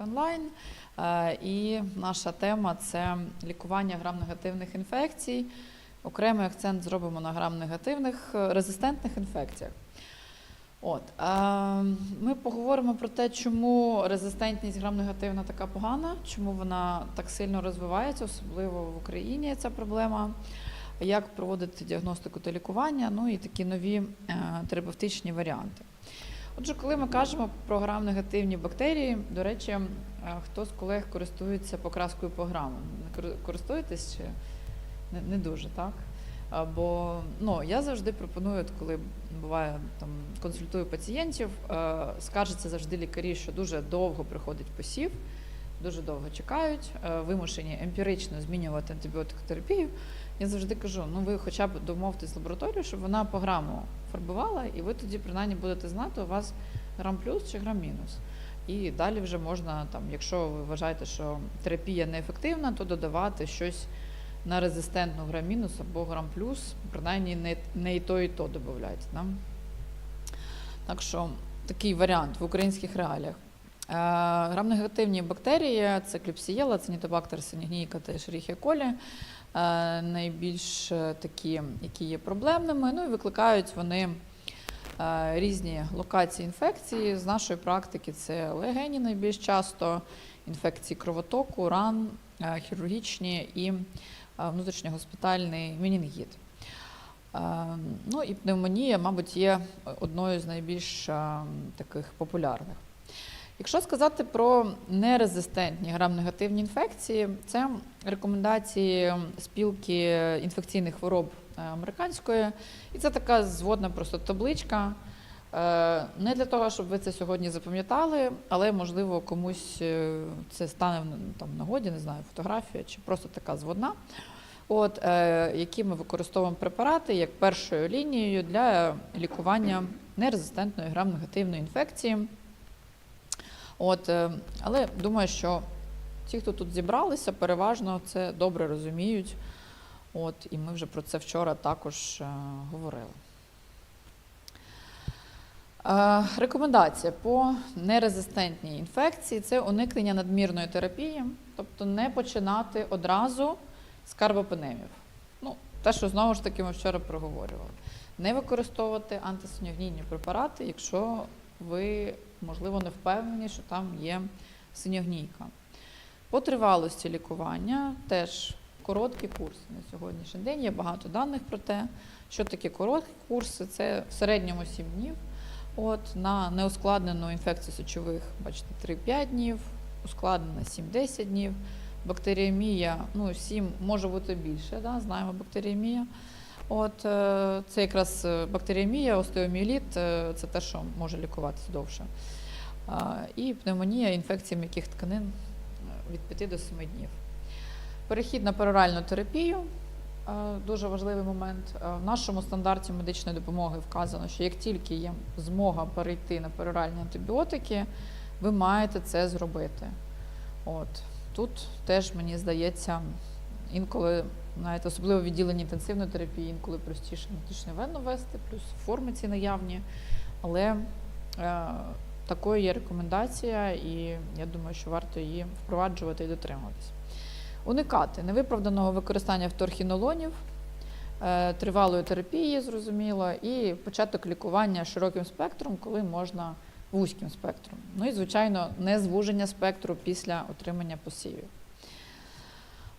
онлайн. Е, І наша тема це лікування грам-негативних інфекцій. Окремий акцент зробимо на грам-негативних е, резистентних інфекціях. От, е, ми поговоримо про те, чому резистентність грам-негативна така погана, чому вона так сильно розвивається, особливо в Україні ця проблема, як проводити діагностику та лікування, ну і такі нові терапевтичні варіанти. Отже, коли ми кажемо про грам-негативні бактерії, до речі, е, хто з колег користується покраскою по грамам? Користуєтесь чи не, не дуже, так? Бо ну, я завжди пропоную, от коли буває там консультую пацієнтів, е, скаржаться завжди лікарі, що дуже довго приходить посів, дуже довго чекають, е, вимушені емпірично змінювати антибіотикотерапію. Я завжди кажу: ну ви хоча б домовтесь з лабораторією, щоб вона по граму фарбувала, і ви тоді принаймні будете знати, у вас грам плюс чи грам мінус. І далі вже можна, там, якщо ви вважаєте, що терапія неефективна, то додавати щось на резистентну грам мінус або грам плюс, принаймні не, не і то, і то додавайте. Да? Так що такий варіант в українських реаліях. Е, Грам-негативні бактерії це кліпсієла, цинітобактер, синігнійка та шеріхія колі. Е, найбільш е, такі, які є проблемними. Ну і викликають вони різні локації інфекції. З нашої практики це легені найбільш часто, інфекції кровотоку, ран, хірургічні і внутрішньогоспітальний менінгіт. Ну і пневмонія, мабуть, є одною з найбільш таких популярних. Якщо сказати про нерезистентні грам-негативні інфекції, це рекомендації спілки інфекційних хвороб е, американської. І це така зводна просто табличка. Е, Не для того, щоб ви це сьогодні запам'ятали, але можливо комусь е, це стане там, нагоді, не знаю, фотографія чи просто така зводна. От, е, які ми використовуємо препарати як першою лінією для лікування нерезистентної грам-негативної інфекції. От, е, але думаю, що ті, хто тут зібралися, переважно це добре розуміють. От, і ми вже про це вчора також е, говорили. Е, Рекомендація по нерезистентній інфекції це уникнення надмірної терапії, тобто не починати одразу з карбопенемів. Ну, те, що знову ж таки ми вчора проговорювали. Не використовувати антисиньогнійні препарати, якщо ви, можливо, не впевнені, що там є синьогнійка. По тривалості лікування теж короткі курси на сьогоднішній день. Є багато даних про те, що такі короткі курси це в середньому 7 днів. От, на неускладнену інфекцію сечових, бачите, 3-5 днів, ускладнена 7-10 днів. Бактеріемія, ну 7 може бути більше, да, знаємо бактеріемія. От е, це якраз е, бактеріемія, остеоміеліт, е, це те, що може лікуватися довше. І пневмонія, інфекції м'яких тканин від 5 до 7 днів. Перехід на пероральну терапію дуже важливий момент. В нашому стандарті медичної допомоги вказано, що як тільки є змога перейти на пероральні антибіотики, ви маєте це зробити. От тут теж мені здається, інколи, знаєте, особливо в відділенні інтенсивної терапії, інколи простіше внутрішню вену вести, плюс форми ці наявні. Але е, такою є рекомендація, і я думаю, що варто її впроваджувати і дотримуватися. Уникати невиправданого використання вторхінолонів, е, тривалої терапії, зрозуміло, і початок лікування широким спектром, коли можна вузьким спектром. Ну і, звичайно, не звуження спектру після отримання посівів.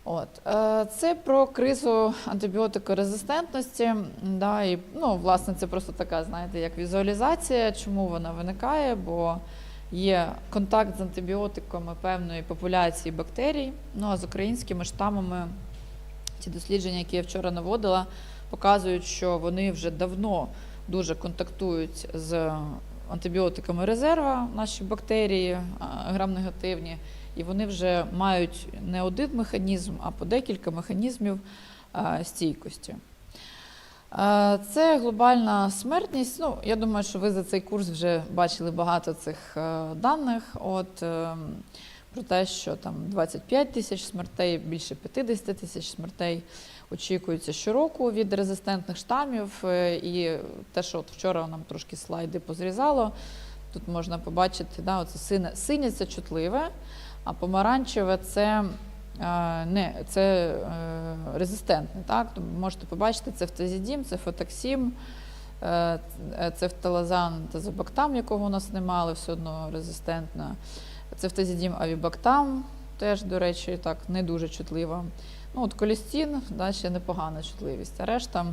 От. е, Це про кризу антибіотикорезистентності. Да, і, ну, власне, це просто така, знаєте, як візуалізація, чому вона виникає, бо є контакт з антибіотиками певної популяції бактерій. Ну а з українськими штамами ті дослідження, які я вчора наводила, показують, що вони вже давно дуже контактують з антибіотиками резерва, наші бактерії а, грам-негативні, і вони вже мають не один механізм, а по декілька механізмів стійкості. Це глобальна смертність. Ну, я думаю, що ви за цей курс вже бачили багато цих е, даних. От, е, про те, що там 25 тисяч смертей, більше 50 тисяч смертей очікується щороку від резистентних штамів. Е, І те, що от вчора нам трошки слайди позрізало, Тут можна побачити, да, оце сине, синє це чутливе, а помаранчеве це, е, не, це е, резистентне. Так? Тобто Можете побачити, це фтазідім, це фотоксім, е, це фталазан та забактам, якого у нас немає, все одно резистентна. Це фтазідім авібактам, теж, до речі, так, не дуже чутлива. Ну, от колістін, да, ще непогана чутливість. А решта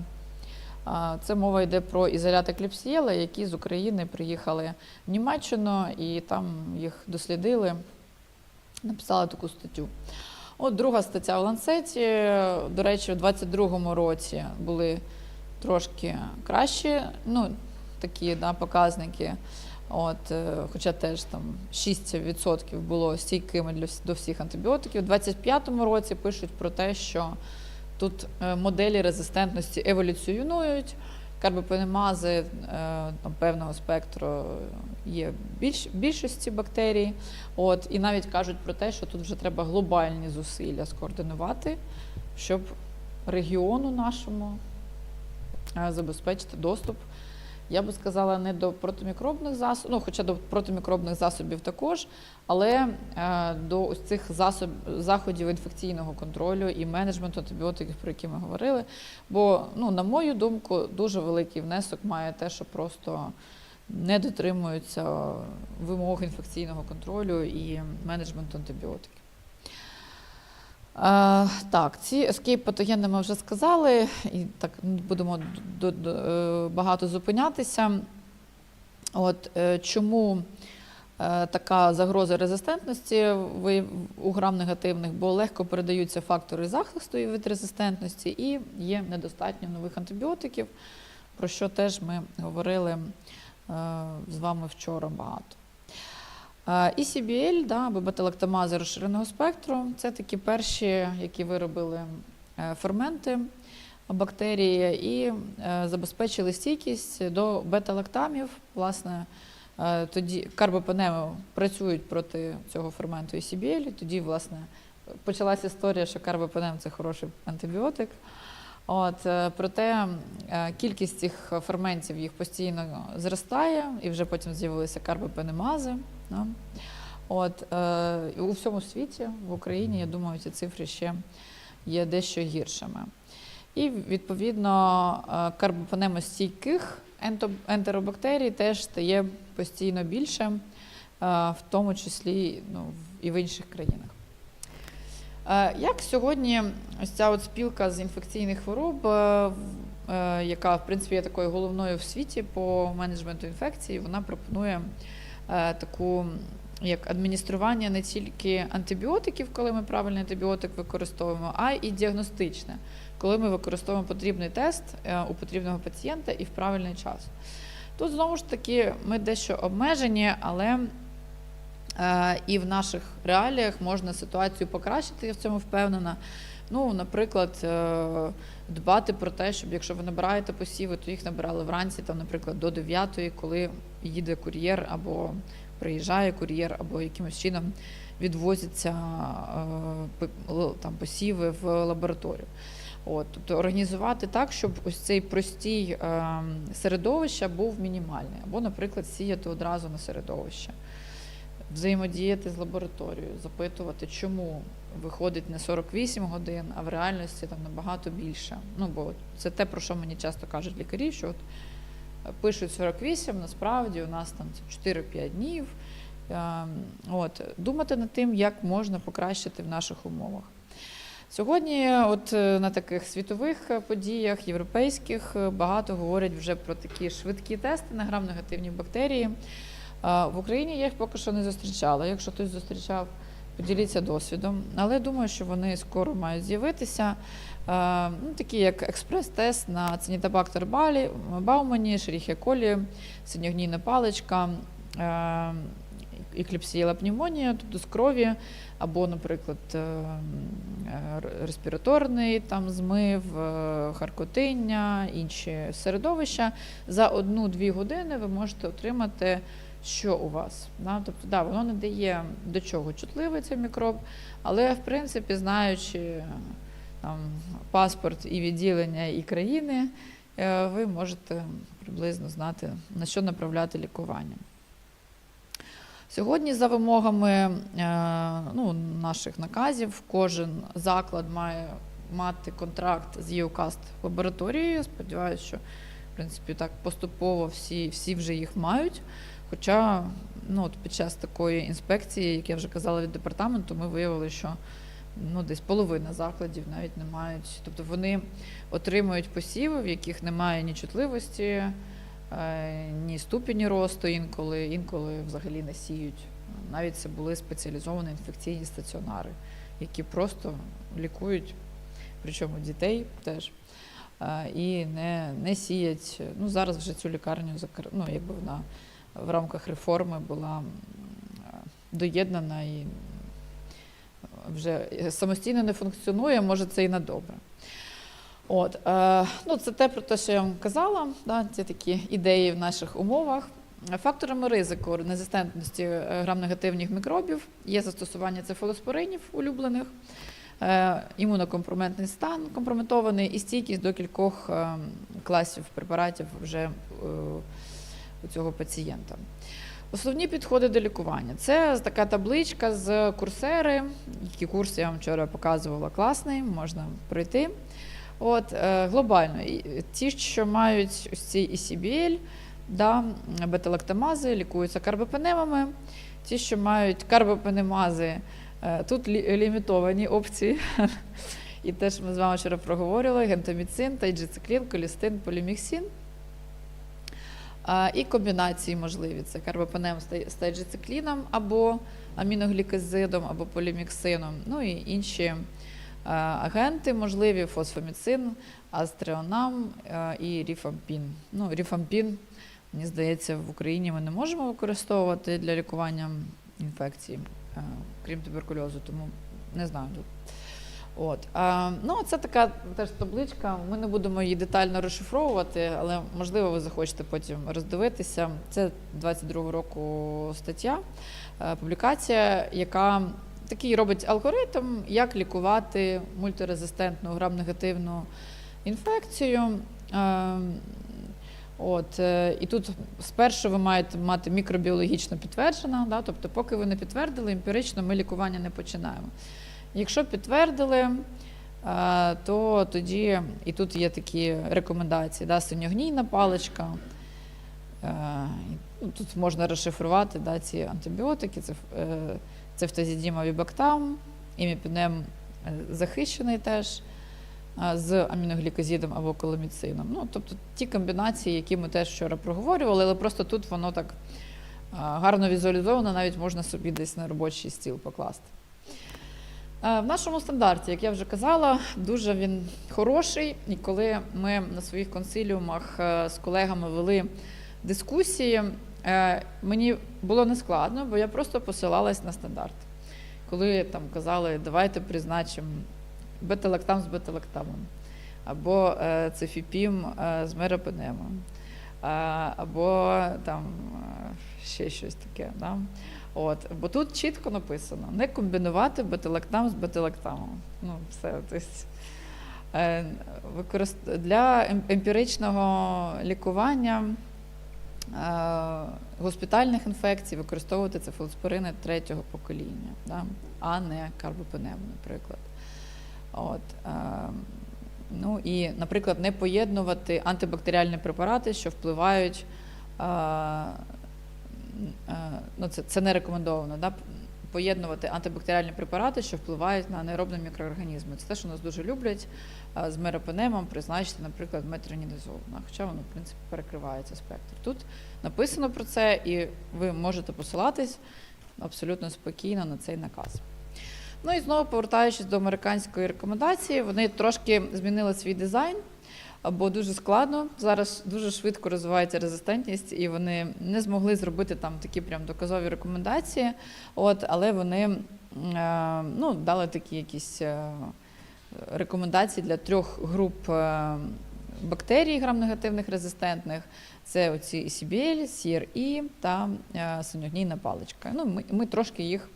це мова йде про ізоляти кліпсієла, які з України приїхали в Німеччину і там їх дослідили, написали таку статтю. От друга стаття в ланцеті. До речі, у 22-му році були трошки кращі, ну, такі да, показники. От, е, хоча теж там 6% було стійкими для до всіх антибіотиків. У 25-му році пишуть про те, що тут е, моделі резистентності еволюціонують. Карбопенемази е, певного спектру є більш, більшості бактерій. От, і навіть кажуть про те, що тут вже треба глобальні зусилля скоординувати, щоб регіону нашому е, забезпечити доступ я би сказала, не до протимікробних засобів, ну, хоча до протимікробних засобів також, але е, до ось цих засоб, заходів інфекційного контролю і менеджменту антибіотиків, про які ми говорили. Бо, ну, на мою думку, дуже великий внесок має те, що просто не дотримуються вимог інфекційного контролю і менеджменту антибіотиків. Так, ці ескейп патогени ми вже сказали, і так будемо до, до, е, багато зупинятися. От е, чому е, така загроза резистентності у грам негативних, бо легко передаються фактори захисту від резистентності і є недостатньо нових антибіотиків, про що теж ми говорили з вами вчора багато. Е, ECBL, да, або бета-лактамази розширеного спектру, це такі перші, які виробили е, ферменти бактерії і е, забезпечили стійкість до бета-лактамів. Власне, е, тоді карбопенеми працюють проти цього ферменту ECBL, і тоді, власне, почалася історія, що карбопенем це хороший антибіотик. От, проте кількість цих ферментів їх постійно зростає, і вже потім з'явилися карбопенемази. Да? От, е, у всьому світі, в Україні, я думаю, ці цифри ще є дещо гіршими. І відповідно е, карбопенемостійких ентеробактерій теж стає постійно більше, е, в тому числі ну, і в інших країнах. Е, Як сьогодні ось ця от спілка з інфекційних хвороб, яка в принципі є такою головною в світі по менеджменту інфекцій, вона пропонує таку як адміністрування не тільки антибіотиків, коли ми правильний антибіотик використовуємо, а й діагностичне, коли ми використовуємо потрібний тест е, у потрібного пацієнта і в правильний час. Тут знову ж таки ми дещо обмежені, але Е, І в наших реаліях можна ситуацію покращити, я в цьому впевнена. Ну, наприклад, е, дбати про те, щоб якщо ви набираєте посіви, то їх набирали вранці, там, наприклад, до 9, коли їде кур'єр, або приїжджає кур'єр, або якимось чином відвозяться е, там, посіви в лабораторію. От, тобто організувати так, щоб ось цей простій е, середовища був мінімальний, або, наприклад, сіяти одразу на середовище взаємодіяти з лабораторією, запитувати, чому виходить не 48 годин, а в реальності там набагато більше. Ну, бо це те, про що мені часто кажуть лікарі, що от е, пишуть 48, насправді у нас там 4-5 днів. Ем, От, думати над тим, як можна покращити в наших умовах. Сьогодні, от е, на таких світових подіях, європейських, е, багато говорять вже про такі швидкі тести на грам-негативні бактерії. В Україні я їх поки що не зустрічала. Якщо хтось зустрічав, поділіться досвідом. Але думаю, що вони скоро мають з'явитися. Е, Ну, такі як експрес-тест на цинітабактер Баумані, Шеріхія колі, синьогнійна паличка, е, і пневмонія, тобто з крові, або, наприклад, е, респіраторний там змив, харкотиння, інші середовища. За одну-дві години ви можете отримати що у вас. Да? Тобто, да, воно не дає до чого чутливий цей мікроб, але в принципі, знаючи там, паспорт і відділення, і країни, е, ви можете приблизно знати, на що направляти лікування. Сьогодні, за вимогами е, ну, наших наказів, кожен заклад має мати контракт з ЄУКАСТ лабораторією. Сподіваюся, що в принципі так поступово всі, всі вже їх мають. Хоча ну, от під час такої інспекції, як я вже казала від департаменту, ми виявили, що ну, десь половина закладів навіть не мають. Тобто вони отримують посіви, в яких немає ні чутливості, е, ні ступені росту інколи, інколи взагалі не сіють. Навіть це були спеціалізовані інфекційні стаціонари, які просто лікують, причому дітей теж. е, І не, не сіять. Ну, зараз вже цю лікарню закр... ну, якби вона в рамках реформи була доєднана і вже самостійно не функціонує, може це і на добре. От, е, ну, це те про те, що я вам казала, да, це такі ідеї в наших умовах. Факторами ризику резистентності е, грам-негативних мікробів є застосування цефалоспоринів улюблених, е, імунокомпроментний стан компрометований і стійкість до кількох е, класів препаратів вже е, у цього пацієнта. Основні підходи до лікування. Це така табличка з курсери, які курс я вам вчора показувала класний, можна пройти. От, е, глобально, ті, що мають ось ці ECBL, да, бета-лактамази, лікуються карбопенемами. Ті, що мають карбопенемази, е, тут лі- лімітовані опції. І теж ми з вами вчора проговорили: гентаміцин, тайджициклін, колістин, поліміксин. І комбінації можливі. Це карбопенем з тайджицикліном або аміноглікозидом, або поліміксином. Ну і інші е, агенти можливі, фосфоміцин, астреонам е, і ріфампін. Ну, ріфампін, мені здається, в Україні ми не можемо використовувати для лікування інфекцій, е, крім туберкульозу, тому не знаю. От. А, ну, це така теж табличка. Ми не будемо її детально розшифровувати, але можливо ви захочете потім роздивитися. Це 22 року стаття, е, публікація, яка такий робить алгоритм, як лікувати мультирезистентну грам-негативну інфекцію. Е, От, е, і тут спершу ви маєте мати мікробіологічно підтверджена, да, тобто, поки ви не підтвердили, емпірично ми лікування не починаємо. Якщо підтвердили, е, то тоді і тут є такі рекомендації: да, синьогнійна паличка. е, Тут можна розшифрувати да, ці антибіотики, це, е, цефтазідім авібактам, іміпінем захищений теж з аміноглікозидом або коломіцином. Ну, тобто ті комбінації, які ми теж вчора проговорювали, але просто тут воно так гарно візуалізовано, навіть можна собі десь на робочий стіл покласти. Е, В нашому стандарті, як я вже казала, дуже він хороший. І коли ми на своїх консиліумах е, з колегами вели дискусії, е, мені було нескладно, бо я просто посилалась на стандарт. Коли там казали, давайте призначимо бета-лактам з бета-лактамом, або цефіпім з меропенемом, е, або там е, ще щось таке. Да? От, бо тут чітко написано: не комбінувати бетилактам з бетилактамом. Ну, все. Е. Для ем- емпіричного лікування е, госпітальних інфекцій використовувати цефалоспорини третього покоління, да? а не карбопенем, наприклад. От, е, ну і, наприклад, не поєднувати антибактеріальні препарати, що впливають. е, е, ну, це, це не рекомендовано, да? поєднувати антибактеріальні препарати, що впливають на аеробні мікроорганізми. Це те, що нас дуже люблять з меропенемом призначити, наприклад, метронідозол. Хоча воно, в принципі, перекриває цей спектр. Тут написано про це, і ви можете посилатись абсолютно спокійно на цей наказ. Ну і знову повертаючись до американської рекомендації, вони трошки змінили свій дизайн, бо дуже складно. Зараз дуже швидко розвивається резистентність, і вони не змогли зробити там такі прям доказові рекомендації. От, але вони е, ну, дали такі якісь е, рекомендації для трьох груп е, бактерій грам-негативних резистентних. Це оці ECBL, CRE та синьогнійна паличка. Ну, ми, ми трошки їх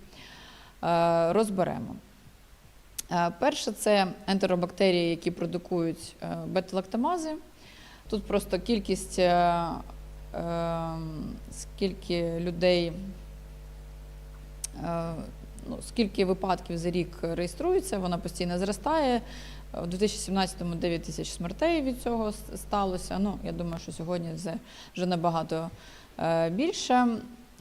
розберемо. Е, Перше це ентеробактерії, які продукують е, бета-лактамази. Тут просто кількість, е, е, скільки людей е, ну, скільки випадків за рік реєструється, вона постійно зростає. У 2017-му 9 тисяч смертей від цього сталося. Ну, я думаю, що сьогодні це вже набагато е, більше.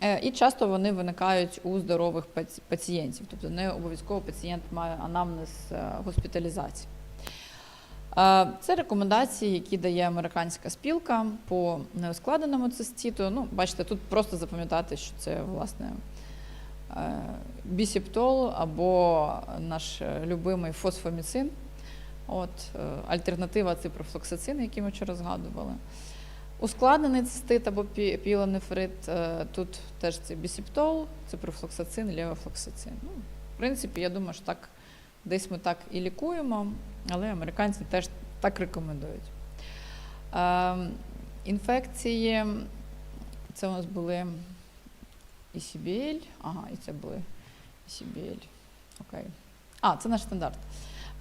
Е, І часто вони виникають у здорових пацієнтів, тобто не обов'язково пацієнт має анамнез е, госпіталізації. Е, Це рекомендації, які дає американська спілка по неускладеному цистіту. Ну, бачите, тут просто запам'ятати, що це власне бісіптол або наш любимий фосфоміцин. От, альтернатива ципрофлоксацин, який ми вчора згадували. Ускладнений цистит або пі- пілонефрит, е, тут теж це бісіптол, ципрофлоксацин, левофлоксацин. Ну, в принципі, я думаю, що так десь ми так і лікуємо, але американці теж так рекомендують. Е, інфекції, це у нас були ECBL, ага, і це були ECBL. Окей. А, це наш стандарт.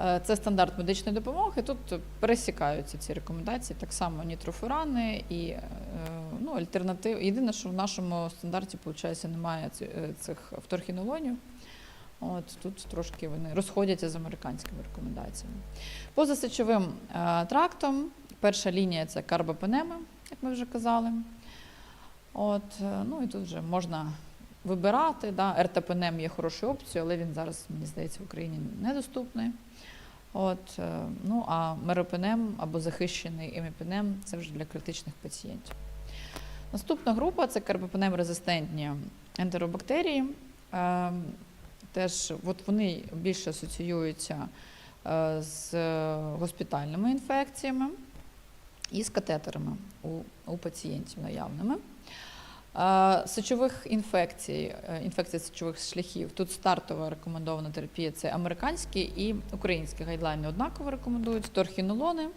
Е, Це стандарт медичної допомоги. Тут пересікаються ці рекомендації, так само нітрофурани і е, ну, альтернатив. Єдине, що в нашому стандарті, виходить, немає е, цих фторхінолонів. От тут трошки вони розходяться з американськими рекомендаціями. Поза сечовим трактом перша лінія це карбопенеми, як ми вже казали. От, ну і тут вже можна вибирати. Да. РТПНМ є хорошою опцією, але він зараз, мені здається, в Україні недоступний. От, е, ну, а меропенем або захищений іміпенем це вже для критичних пацієнтів. Наступна група це карбопенем резистентні ентеробактерії. Е, теж от вони більше асоціюються е, з госпітальними інфекціями і з катетерами у, у пацієнтів наявними. Сечових інфекцій, е, інфекція сечових шляхів. Тут стартова рекомендована терапія це американські і українські гайдлайни однаково рекомендують. Торхінолони,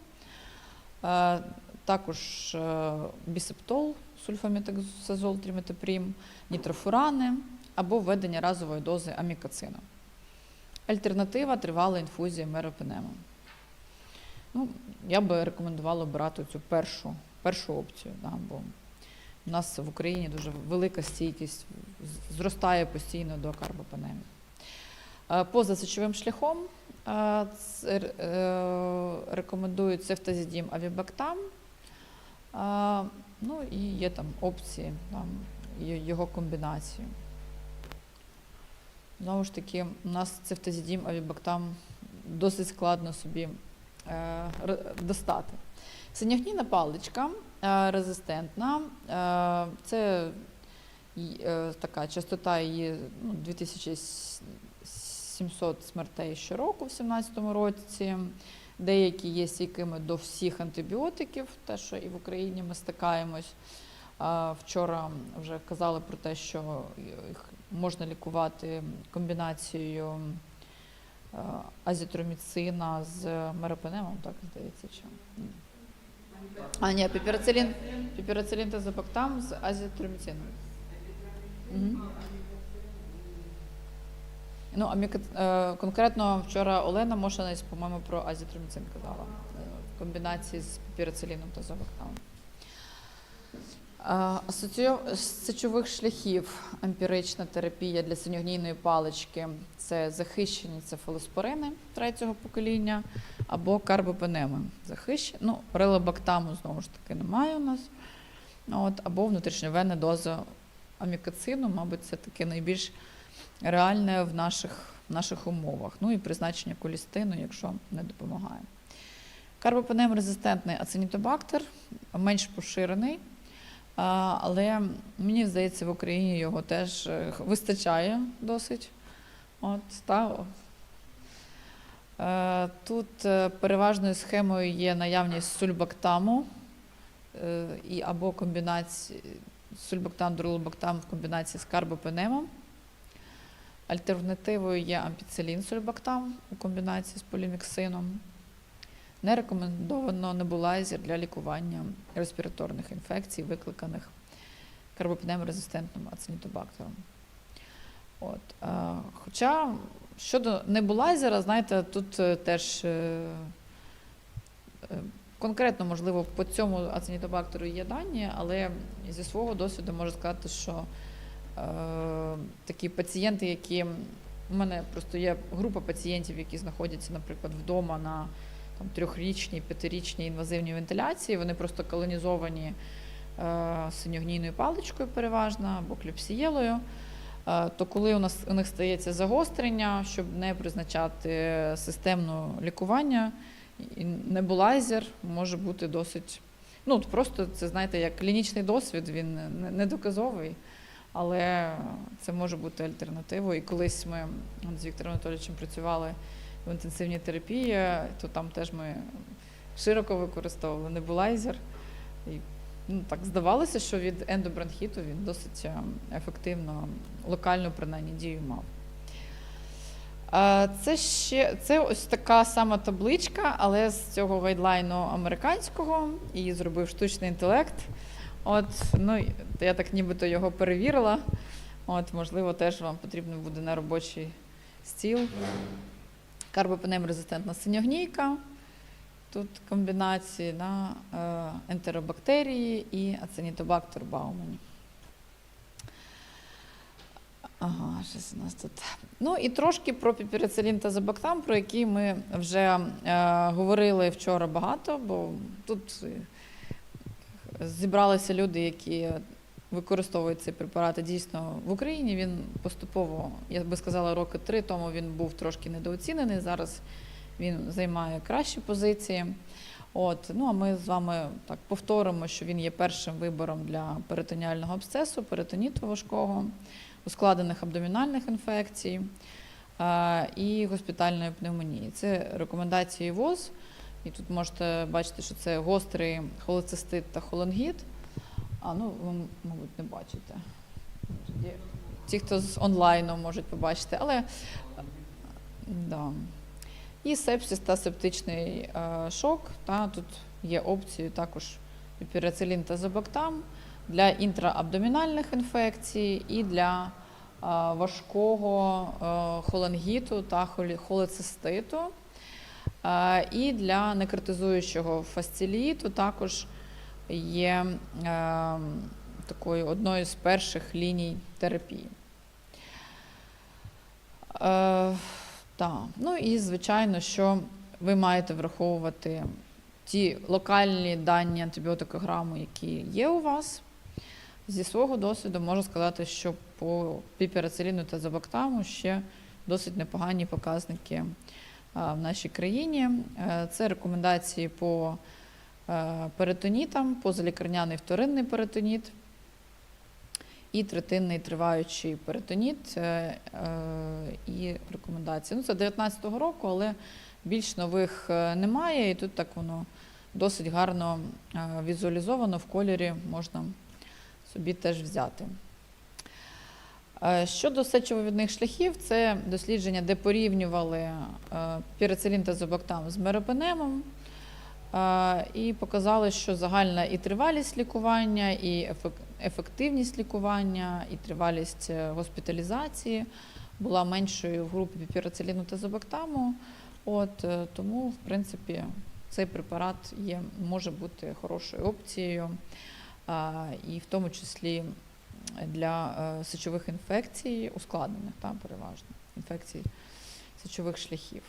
е, також е, бісептол, сульфамітазол, триметопрім, нітрофурани або введення разової дози амікацину. Альтернатива тривала інфузія меропенему. Ну, я би рекомендувала брати цю першу, першу опцію, да, бо у нас в Україні дуже велика стійкість, зростає постійно до карбопенемів. Е, Поза сечовим шляхом е, е, рекомендують цефтазідім авібактам. Ну і є там опції, там, його комбінації. Знову ж таки, у нас цефтазідім авібактам досить складно собі достати. Синягніна паличка е, резистентна. Е, це е, така частота її ну, 2700 смертей щороку в 2017 році. Деякі є стійкими до всіх антибіотиків, те, що і в Україні ми стикаємось. Вчора вже казали про те, що їх можна лікувати комбінацією азітроміцина з меропенемом, так здається, чи? А, ні, піперацилін, піперацилін та запактам з азітроміцином. Мгм. Ну, а е, конкретно вчора Олена Мошанець, по-моєму, про азітроміцин казала е, в комбінації з піперациліном та запактам. Асоцію... з сечових шляхів емпірична терапія для синьогнійної палички це захищені цефалоспорини третього покоління або карбопенеми. Захищені. Ну, релабактаму знову ж таки немає у нас. От, або внутрішньовенна доза амікацину, мабуть, це таке найбільш реальне в наших, в наших умовах. Ну і призначення колістину, якщо не допомагає. Карбопенем резистентний ацинітобактер, менш поширений. Але мені здається, в Україні його теж е, вистачає досить. От, та. Е, Тут е, переважною схемою є наявність сульбактаму е, і або комбінації сульбактам, дурулбактам в комбінації з карбопенемом. Альтернативою є ампіцилін сульбактам у комбінації з поліміксином. Не рекомендовано небулайзер для лікування респіраторних інфекцій, викликаних карбопенем-резистентним ацинітобактером. От. Хоча щодо небулайзера, знаєте, тут е, теж е, е, конкретно, можливо, по цьому ацинітобактеру є дані, але зі свого досвіду можу сказати, що е, такі пацієнти, які у мене просто є група пацієнтів, які знаходяться, наприклад, вдома на там, трьохрічній, п'ятирічній інвазивній вентиляції. Вони просто колонізовані е, синьогнійною паличкою переважно або кліпсієлою. Е, То коли у нас у них стається загострення, щоб не призначати системне лікування, небулайзер може бути досить. Ну, просто це знаєте, як клінічний досвід, він не доказовий, але це може бути альтернативою. І колись ми з Віктором Анатолійовичем працювали в інтенсивній терапії, то там теж ми широко використовували небулайзер. Ну, так здавалося, що від ендобронхіту він досить е, ефективно, локальну принаймні дію мав. Це ще це ось така сама табличка, але з цього гайдлайну американського і зробив штучний інтелект. От, ну, я так нібито його перевірила. От, можливо, теж вам потрібно буде на робочий стіл. Карбопенем резистентна синьогнійка. Тут комбінації на е, ентеробактерії і аценітобактер Баумані. Ага, щось у нас тут. Ну і трошки про піпірицилін та забактам, про які ми вже е, говорили вчора багато, бо тут е, зібралися люди, які використовують ці препарати дійсно в Україні. Він поступово, я би сказала, роки три тому він був трошки недооцінений. Зараз він займає кращі позиції. От, ну а ми з вами так повторимо, що він є першим вибором для перитоніального абсцесу, перитоніту важкого, ускладених абдомінальних інфекцій е, і госпітальної пневмонії. Це рекомендації ВОЗ. І тут можете бачити, що це гострий холецистит та холангіт. А ну, ви, мабуть, не бачите. Ті, хто з онлайну можуть побачити, але е, да. І сепсис та септичний е, шок. Та, тут є опцією також пірацилін та забактам для інтраабдомінальних інфекцій і для е, важкого е, холангіту та холециститу. І для некритизуючого фасциліту також є такою одною з перших ліній терапії. Е, так. Ну і звичайно, що ви маєте враховувати ті локальні дані антибіотикограму, які є у вас. Зі свого досвіду можу сказати, що по піперациліну та забактаму ще досить непогані показники в нашій країні. Е, Це рекомендації по е, перитонітам, позалікарняний вторинний перитоніт і третинний триваючий перитоніт е, е, і рекомендації. Ну, це 19-го року, але більш нових е, немає, і тут так воно досить гарно візуалізовано в кольорі можна собі теж взяти. Щодо сечовивідних шляхів, це дослідження, де порівнювали пірацилін та зобактам з меропенемом. І показали, що загальна і тривалість лікування, і ефективність лікування, і тривалість е, госпіталізації була меншою в групі піпірациліну та зобактаму. От, е, тому, в принципі, цей препарат є, може бути хорошою опцією, і в тому числі для е, сечових інфекцій, ускладнених там переважно інфекцій сечових шляхів.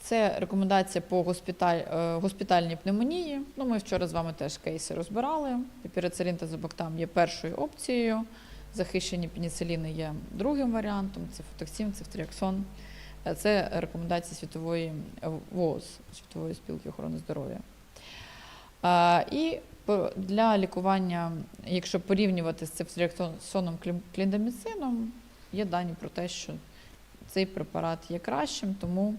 Це рекомендація по госпіталь, е, госпітальній пневмонії. Ну, ми вчора з вами теж кейси розбирали. Піпірацилін та забактам є першою опцією. Захищені пеніциліни є другим варіантом. Це фотоксим, цифтріаксон. Е, Це рекомендації світової е, ВОЗ, світової спілки охорони здоров'я. І для лікування, якщо порівнювати з цифтріаксоном клі- кліндаміцином, є дані про те, що цей препарат є кращим, тому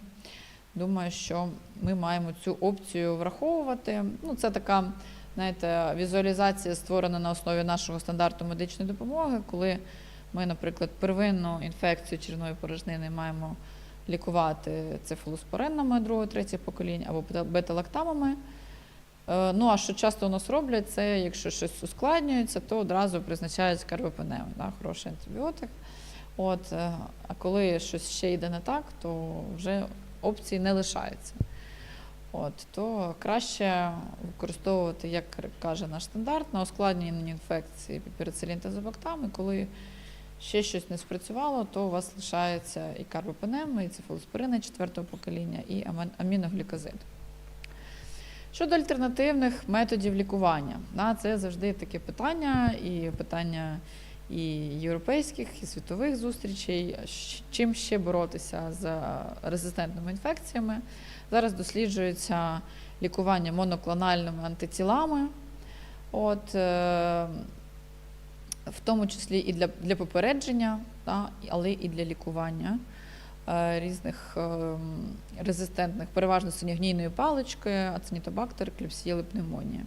думаю, що ми маємо цю опцію враховувати. Ну, це така, знаєте, візуалізація створена на основі нашого стандарту медичної допомоги, коли ми, наприклад, первинну інфекцію червоної порожнини маємо лікувати цефалоспоринами другого, третього покоління або бета- бета-лактамами. Е, Ну, а що часто у нас роблять, це якщо щось ускладнюється, то одразу призначають карбопенем, да, хороший антибіотик. От, е, а коли щось ще йде не так, то вже опцій не лишається. От, то краще використовувати, як каже наш стандарт, на ускладнені інфекції піперицилін та зобактами, коли ще щось не спрацювало, то у вас лишається і карбопенем, і цефалоспорини четвертого покоління, і аміноглікозид. Щодо альтернативних методів лікування, це завжди таке питання, і питання і європейських, і світових зустрічей, чим ще боротися з резистентними інфекціями. Зараз досліджується лікування моноклональними антитілами, от, е, в тому числі і для, для попередження, та, але і для лікування е, різних е, резистентних, переважно синьогнійної палички, аценітобактер, кліпсієли, пневмонія.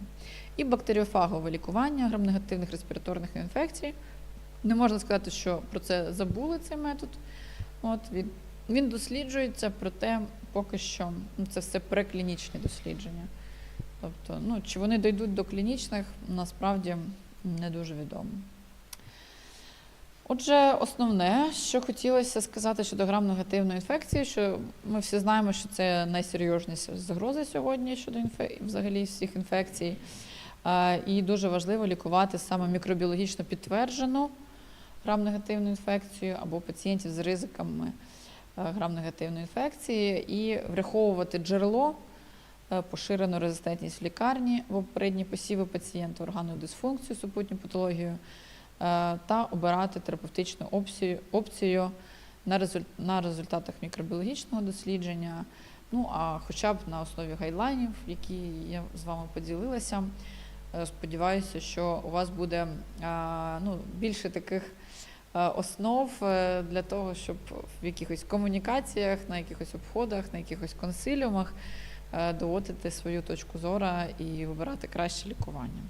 І бактеріофагове лікування грамнегативних респіраторних інфекцій. Не можна сказати, що про це забули цей метод. От, він, він досліджується, проте поки що ну, це все преклінічні дослідження. Тобто, ну, чи вони дійдуть до клінічних, насправді не дуже відомо. Отже, основне, що хотілося сказати щодо грам-негативної інфекції, що ми всі знаємо, що це найсерйозніша загроза сьогодні щодо інфе... взагалі всіх інфекцій. І дуже важливо лікувати саме мікробіологічно підтверджену грам-негативну інфекцію або пацієнтів з ризиками е, грам-негативної інфекції і враховувати джерело, е, поширену резистентність в лікарні, в попередні посіви пацієнта, органну дисфункцію, супутню патологію е, та обирати терапевтичну опцію, опцію на, результ, на результатах мікробіологічного дослідження, ну а хоча б на основі гайдлайнів, які я з вами поділилася. Сподіваюся, що у вас буде ну, більше таких основ е, для того, щоб в якихось комунікаціях, на якихось обходах, на якихось консиліумах е, доводити свою точку зору і вибирати краще лікування.